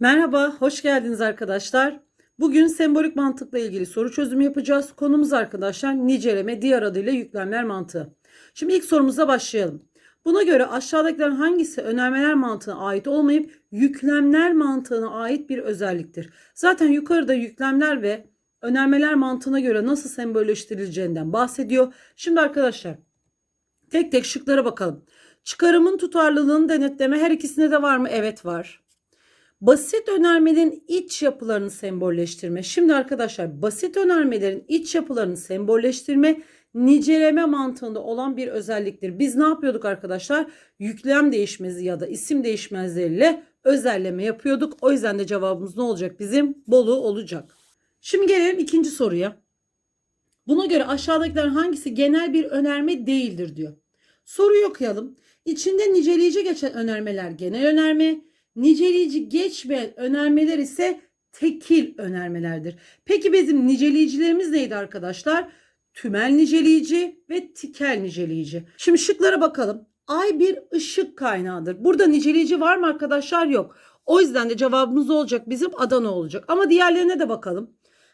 Merhaba, hoş geldiniz arkadaşlar. Bugün sembolik mantıkla ilgili soru çözümü yapacağız. Konumuz arkadaşlar niceleme, diğer adıyla yüklemler mantığı. Şimdi ilk sorumuza başlayalım. Buna göre aşağıdakilerin hangisi önermeler mantığına ait olmayıp yüklemler mantığına ait bir özelliktir? Zaten yukarıda yüklemler ve önermeler mantığına göre nasıl sembolleştirileceğinden bahsediyor. Şimdi arkadaşlar tek tek şıklara bakalım. Çıkarımın tutarlılığını denetleme her ikisinde de var mı? Evet var. Basit önermelerin iç yapılarını sembolleştirme. Şimdi arkadaşlar basit önermelerin iç yapılarını sembolleştirme niceleme mantığında olan bir özelliktir. Biz ne yapıyorduk arkadaşlar? Yüklem değişmezi ya da isim değişmezleriyle özelleme yapıyorduk. O yüzden de cevabımız ne olacak bizim? Bolu olacak. Şimdi gelelim ikinci soruya. Buna göre aşağıdakilerin hangisi genel bir önerme değildir diyor. Soruyu okuyalım. İçinde niceleyici geçen önermeler genel önerme, niceleyici geçmeyen önermeler ise tekil önermelerdir. Peki bizim niceleyicilerimiz neydi arkadaşlar? Tümel niceleyici ve tikel niceleyici. Şimdi şıklara bakalım. Ay bir ışık kaynağıdır. Burada niceleyici var mı arkadaşlar? Yok. O yüzden de cevabımız olacak? Bizim Adana olacak. Ama diğerlerine de bakalım.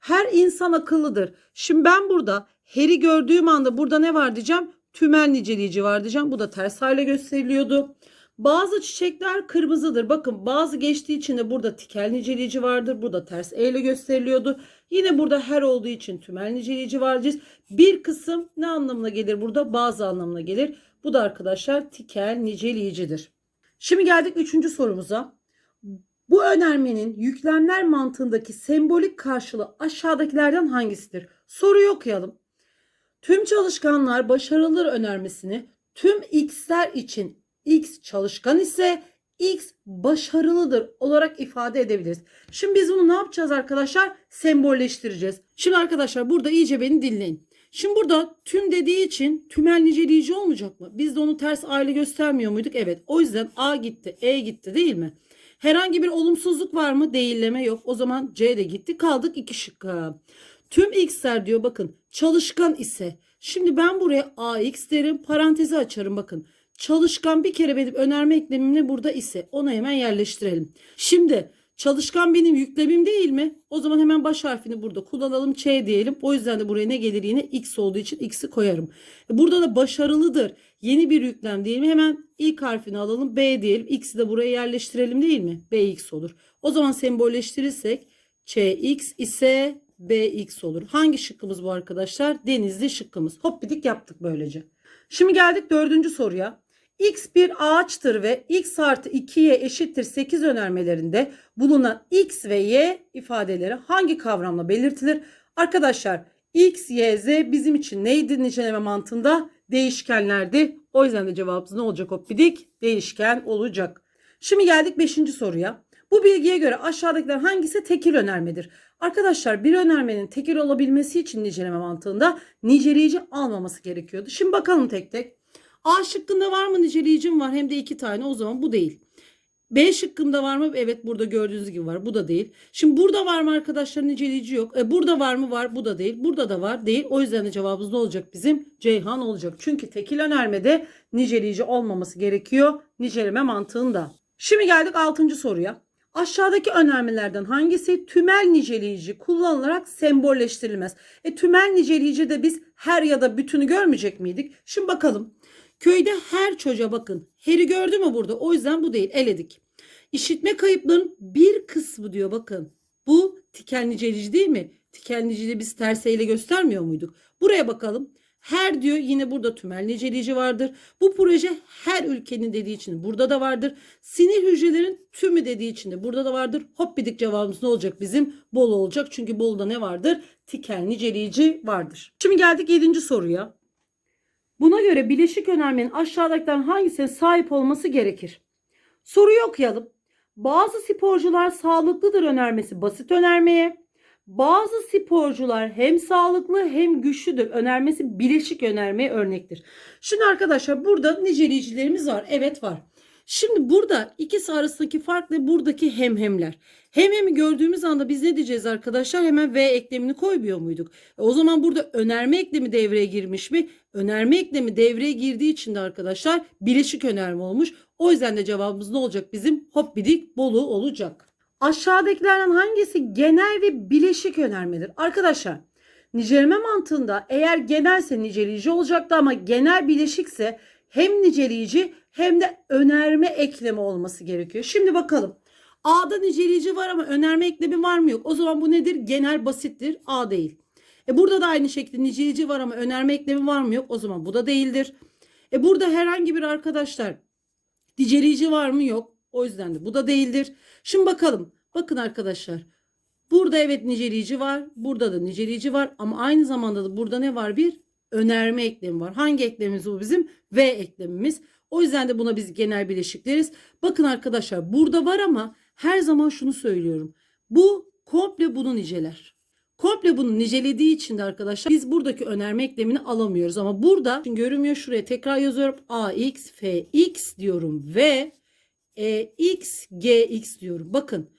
Her insan akıllıdır. Şimdi ben burada heri gördüğüm anda burada ne var diyeceğim? Tümel niceleyici var diyeceğim. Bu da ters hale gösteriliyordu. Bazı çiçekler kırmızıdır. Bakın bazı geçtiği için de burada tikel niceleyici vardır. Bu da ters e ile gösteriliyordu. Yine burada her olduğu için tümel niceleyici var diyeceğiz. Bir kısım ne anlamına gelir burada? Bazı anlamına gelir. Bu da arkadaşlar tikel niceleyicidir. Şimdi geldik üçüncü sorumuza. Bu önermenin yüklemler mantığındaki sembolik karşılığı aşağıdakilerden hangisidir? Soruyu okuyalım. Tüm çalışkanlar başarılıdır önermesini tüm x'ler için x çalışkan ise x başarılıdır olarak ifade edebiliriz. Şimdi biz bunu ne yapacağız arkadaşlar? Sembolleştireceğiz. Şimdi arkadaşlar burada iyice beni dinleyin. Şimdi burada tüm dediği için tümel niceleyici olmayacak mı? Biz de onu ters aile göstermiyor muyduk? Evet. O yüzden A gitti, E gitti değil mi? Herhangi bir olumsuzluk var mı? Değilleme yok. O zaman C de gitti. Kaldık iki şıkka. Tüm x'ler diyor bakın çalışkan ise. Şimdi ben buraya ax derim parantezi açarım bakın. Çalışkan bir kere benim önerme eklemimle burada ise onu hemen yerleştirelim. Şimdi çalışkan benim yüklemim değil mi? O zaman hemen baş harfini burada kullanalım Ç diyelim. O yüzden de buraya ne gelir yine x olduğu için x'i koyarım. Burada da başarılıdır. Yeni bir yüklem değil mi? Hemen ilk harfini alalım B diyelim. X'i de buraya yerleştirelim değil mi? Bx olur. O zaman sembolleştirirsek Çx ise Bx olur. Hangi şıkkımız bu arkadaşlar? Denizli şıkkımız. Hoppidik yaptık böylece. Şimdi geldik dördüncü soruya. X bir ağaçtır ve x artı 2y eşittir 8 önermelerinde bulunan x ve y ifadeleri hangi kavramla belirtilir? Arkadaşlar x, y, z bizim için neydi niceleme mantığında? Değişkenlerdi. O yüzden de cevabımız ne olacak hoppidik? Değişken olacak. Şimdi geldik 5. soruya. Bu bilgiye göre aşağıdakiler hangisi tekil önermedir? Arkadaşlar bir önermenin tekil olabilmesi için niceleme mantığında niceleyici almaması gerekiyordu. Şimdi bakalım tek tek. A şıkkında var mı niceleyicim var hem de iki tane o zaman bu değil. B şıkkında var mı? Evet burada gördüğünüz gibi var. Bu da değil. Şimdi burada var mı arkadaşlar niceleyici yok. E, burada var mı? Var. Bu da değil. Burada da var. Değil. O yüzden de cevabımız ne olacak bizim? Ceyhan olacak. Çünkü tekil önermede niceleyici olmaması gerekiyor. Niceleme mantığında. Şimdi geldik 6. soruya. Aşağıdaki önermelerden hangisi tümel niceleyici kullanılarak sembolleştirilmez? E tümel niceleyici de biz her ya da bütünü görmeyecek miydik? Şimdi bakalım. Köyde her çocuğa bakın. Heri gördü mü burada? O yüzden bu değil. Eledik. İşitme kayıplarının bir kısmı diyor bakın. Bu tikel niceleyici değil mi? Tikel niceliği biz terseyle göstermiyor muyduk? Buraya bakalım. Her diyor yine burada tümel niceleyici vardır. Bu proje her ülkenin dediği için burada da vardır. Sinir hücrelerin tümü dediği için de burada da vardır. Hop bidik cevabımız ne olacak bizim? Bol olacak. Çünkü Bolu'da ne vardır? Tikel niceleyici vardır. Şimdi geldik 7. soruya. Buna göre bileşik önermenin aşağıdakilerden hangisine sahip olması gerekir? Soruyu okuyalım. Bazı sporcular sağlıklıdır önermesi basit önermeye. Bazı sporcular hem sağlıklı hem güçlüdür önermesi bileşik önermeye örnektir. Şimdi arkadaşlar burada niceleyicilerimiz var. Evet var. Şimdi burada ikisi arasındaki fark ne? Buradaki hemhemler. Hemhemi gördüğümüz anda biz ne diyeceğiz arkadaşlar? Hemen V eklemini koymuyor muyduk? E o zaman burada önerme eklemi devreye girmiş mi? Önerme eklemi devreye girdiği için de arkadaşlar bileşik önerme olmuş. O yüzden de cevabımız ne olacak bizim? Hop bidik Bolu olacak. Aşağıdakilerden hangisi genel ve bileşik önermedir? Arkadaşlar niceleme mantığında eğer genelse niceleyici olacaktı ama genel bileşikse hem niceleyici hem de önerme eklemi olması gerekiyor. Şimdi bakalım. A'da niceleyici var ama önerme eklemi var mı yok? O zaman bu nedir? Genel basittir. A değil. E burada da aynı şekilde niceleyici var ama önerme eklemi var mı yok? O zaman bu da değildir. E burada herhangi bir arkadaşlar niceleyici var mı yok? O yüzden de bu da değildir. Şimdi bakalım. Bakın arkadaşlar. Burada evet niceleyici var. Burada da niceleyici var. Ama aynı zamanda da burada ne var? Bir önerme eklemi var. Hangi eklemimiz bu bizim? V eklemimiz. O yüzden de buna biz genel bileşik deriz. Bakın arkadaşlar burada var ama her zaman şunu söylüyorum. Bu komple bunu niceler. Komple bunu nicelediği için de arkadaşlar biz buradaki önerme eklemini alamıyoruz. Ama burada şimdi görünmüyor şuraya tekrar yazıyorum. AX, FX diyorum ve EX, GX diyorum. Bakın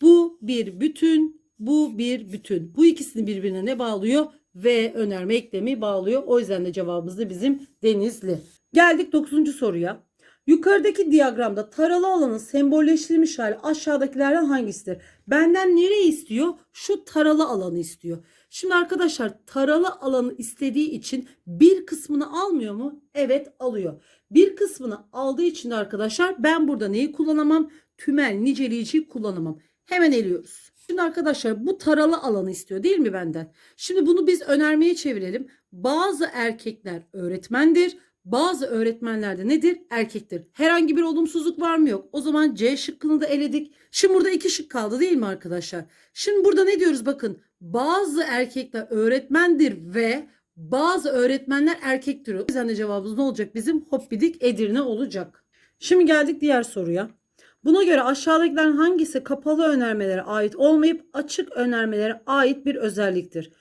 bu bir bütün, bu bir bütün. Bu ikisini birbirine ne bağlıyor? Ve önerme eklemi bağlıyor. O yüzden de cevabımız da bizim Denizli. Geldik 9. soruya. Yukarıdaki diyagramda taralı alanın sembolleştirilmiş hali aşağıdakilerden hangisidir? Benden nereyi istiyor? Şu taralı alanı istiyor. Şimdi arkadaşlar taralı alanı istediği için bir kısmını almıyor mu? Evet alıyor. Bir kısmını aldığı için arkadaşlar ben burada neyi kullanamam? Tümel niceleyiciyi kullanamam. Hemen eliyoruz. Şimdi arkadaşlar bu taralı alanı istiyor değil mi benden? Şimdi bunu biz önermeye çevirelim. Bazı erkekler öğretmendir. Bazı öğretmenler de nedir? Erkektir. Herhangi bir olumsuzluk var mı yok? O zaman C şıkkını da eledik. Şimdi burada iki şık kaldı değil mi arkadaşlar? Şimdi burada ne diyoruz bakın. Bazı erkekler öğretmendir ve bazı öğretmenler erkektir. O yüzden de cevabımız ne olacak bizim? Hoppidik Edirne olacak. Şimdi geldik diğer soruya. Buna göre aşağıdakilerin hangisi kapalı önermelere ait olmayıp açık önermelere ait bir özelliktir?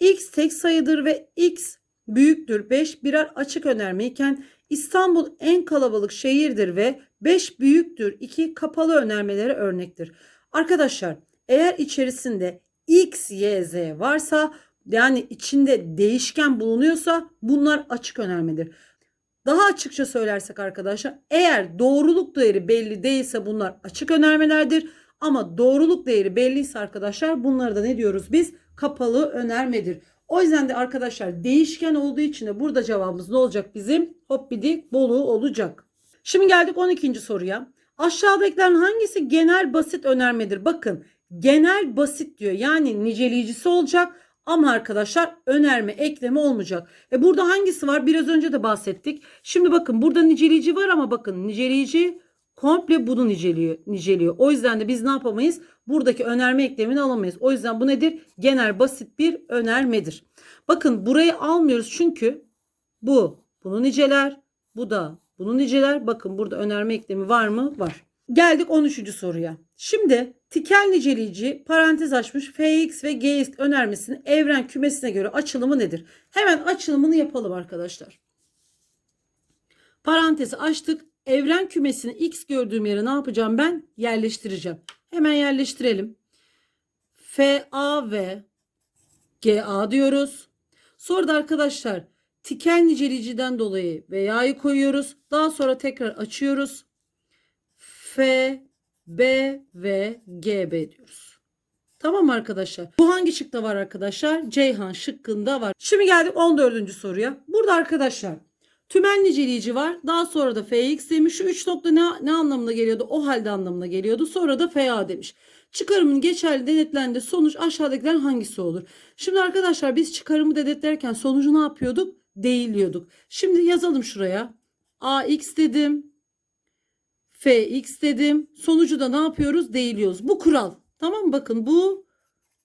X tek sayıdır ve X büyüktür 5 birer açık önermeyken İstanbul en kalabalık şehirdir ve 5 büyüktür 2 kapalı önermelere örnektir. Arkadaşlar eğer içerisinde X, Y, Z varsa yani içinde değişken bulunuyorsa bunlar açık önermedir. Daha açıkça söylersek arkadaşlar eğer doğruluk değeri belli değilse bunlar açık önermelerdir. Ama doğruluk değeri belliyse arkadaşlar bunları da ne diyoruz biz? Kapalı önermedir. O yüzden de arkadaşlar değişken olduğu için de burada cevabımız ne olacak bizim? Hoppidik Bolu olacak. Şimdi geldik 12. soruya. Aşağıdakilerin hangisi genel basit önermedir? Bakın genel basit diyor. Yani niceleyicisi olacak ama arkadaşlar önerme ekleme olmayacak. E burada hangisi var? Biraz önce de bahsettik. Şimdi bakın burada niceleyici var ama bakın niceleyici komple bunu niceliyor, niceliyor. O yüzden de biz ne yapamayız? Buradaki önerme eklemini alamayız. O yüzden bu nedir? Genel basit bir önermedir. Bakın burayı almıyoruz çünkü bu bunu niceler. Bu da bunu niceler. Bakın burada önerme eklemi var mı? Var. Geldik 13. soruya. Şimdi tikel niceleyici parantez açmış fx ve gx önermesinin evren kümesine göre açılımı nedir? Hemen açılımını yapalım arkadaşlar. Parantezi açtık. Evren kümesini x gördüğüm yere ne yapacağım ben? Yerleştireceğim. Hemen yerleştirelim. FA ve GA diyoruz. Sonra da arkadaşlar tikel niceleyiciden dolayı veya'yı koyuyoruz. Daha sonra tekrar açıyoruz. F, B ve GB diyoruz. Tamam arkadaşlar. Bu hangi şıkta var arkadaşlar? Ceyhan şıkkında var. Şimdi geldik 14. soruya. Burada arkadaşlar tümel niceleyici var. Daha sonra da fx demiş. Şu 3 nokta ne, ne anlamına geliyordu? O halde anlamına geliyordu. Sonra da fa demiş. Çıkarımın geçerli denetlendiği sonuç aşağıdakilerin hangisi olur? Şimdi arkadaşlar biz çıkarımı denetlerken sonucu ne yapıyorduk? Değiliyorduk. Şimdi yazalım şuraya. ax dedim. Fx dedim. Sonucu da ne yapıyoruz? Değiliyoruz. Bu kural. Tamam? Bakın bu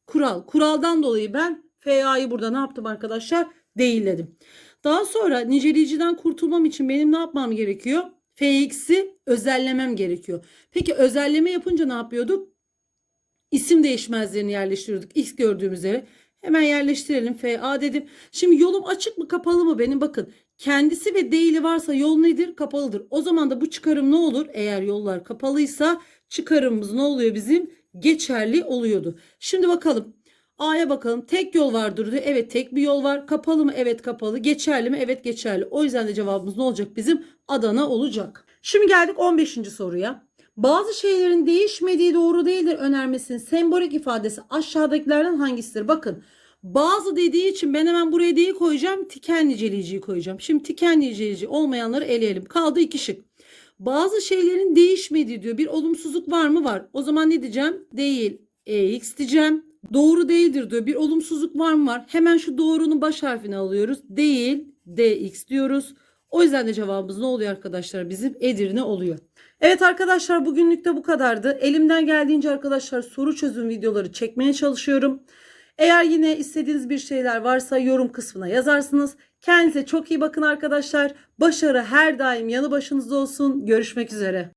kural. Kuraldan dolayı ben fa'yı burada ne yaptım arkadaşlar? Değilledim. Daha sonra niceleyiciden kurtulmam için benim ne yapmam gerekiyor? fx'i özellemem gerekiyor. Peki özelleme yapınca ne yapıyorduk? İsim değişmezlerini yerleştiriyorduk. X gördüğümüz yere. Hemen yerleştirelim. FA dedim. Şimdi yolum açık mı kapalı mı benim bakın. Kendisi ve değili varsa yol nedir? Kapalıdır. O zaman da bu çıkarım ne olur? Eğer yollar kapalıysa çıkarımımız ne oluyor bizim? Geçerli oluyordu. Şimdi bakalım. A'ya bakalım. Tek yol vardır diyor. Evet tek bir yol var. Kapalı mı? Evet kapalı. Geçerli mi? Evet geçerli. O yüzden de cevabımız ne olacak bizim? Adana olacak. Şimdi geldik 15. soruya. Bazı şeylerin değişmediği doğru değildir önermesinin sembolik ifadesi aşağıdakilerden hangisidir? Bakın bazı dediği için ben hemen buraya değil koyacağım. Tiken niceleyiciyi koyacağım. Şimdi tiken niceleyici olmayanları eleyelim. Kaldı iki şık. Bazı şeylerin değişmediği diyor. Bir olumsuzluk var mı? Var. O zaman ne diyeceğim? Değil. EX diyeceğim. Doğru değildir diyor. Bir olumsuzluk var mı? Var. Hemen şu doğrunun baş harfini alıyoruz. Değil. DX diyoruz. O yüzden de cevabımız ne oluyor arkadaşlar? Bizim Edirne oluyor. Evet arkadaşlar bugünlük de bu kadardı. Elimden geldiğince arkadaşlar soru çözüm videoları çekmeye çalışıyorum. Eğer yine istediğiniz bir şeyler varsa yorum kısmına yazarsınız. Kendinize çok iyi bakın arkadaşlar. Başarı her daim yanı başınızda olsun. Görüşmek üzere.